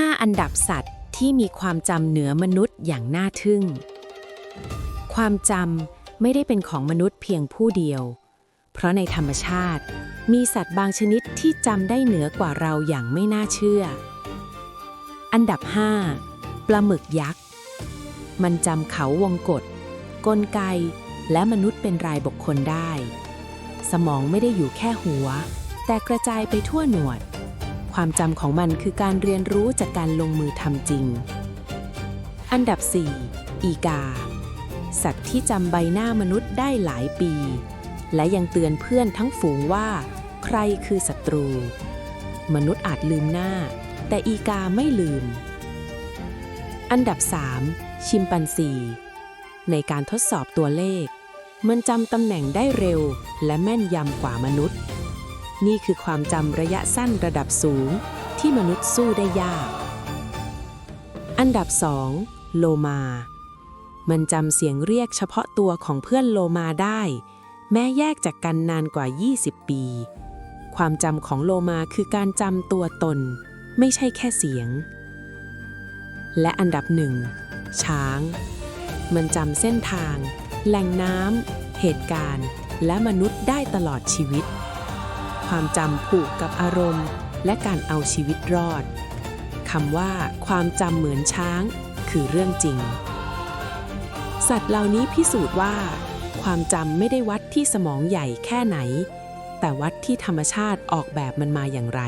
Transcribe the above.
5 อันดับสัตว์ที่มีความจำเหนือมนุษย์อย่างน่าทึ่ง ความจำไม่ได้เป็นของมนุษย์เพียงผู้เดียว เพราะในธรรมชาติ มีสัตว์บางชนิดที่จำได้เหนือกว่าเราอย่างไม่น่าเชื่อ อันดับ 5 ปลาหมึกยักษ์ มันจำเขาวงกฏกลไก และมนุษย์เป็นรายบุคคลได้ สมองไม่ได้อยู่แค่หัว แต่กระจายไปทั่วหนวด ความจำของมันคือการเรียนรู้จากการลงมือทำจริง อันดับ 4 อีกา สัตว์ที่จำใบหน้ามนุษย์ได้หลายปี และยังเตือนเพื่อนทั้งฝูงว่า ใครคือศัตรู มนุษย์อาจลืมหน้า แต่อีกาไม่ลืม อันดับ 3 ชิมปันซี ในการทดสอบตัวเลข มันจำตำแหน่งได้เร็ว และแม่นยำกว่ามนุษย์ นี่คือความจำระยะสั้นระดับสูง ที่มนุษย์สู้ได้ยาก อันดับ 2 โลมา มันจำเสียงเรียกเฉพาะตัวของเพื่อนโลมาได้ แม้แยกจากกันนานกว่า 20 ปี ความจำของโลมาคือการจำตัวตน ไม่ใช่แค่เสียง และอันดับหนึ่งช้าง มันจำเส้นทาง แหล่งน้ำเหตุการณ์ และมนุษย์ได้ตลอดชีวิต ความจำผูกกับอารมณ์ และการเอาชีวิตรอดคำว่า ความจำเหมือนช้าง คือเรื่องจริง สัตว์เหล่านี้พิสูจน์ว่า ความจำไม่ได้วัดที่สมองใหญ่แค่ไหน แต่วัดที่ธรรมชาติออกแบบมันมาอย่างไร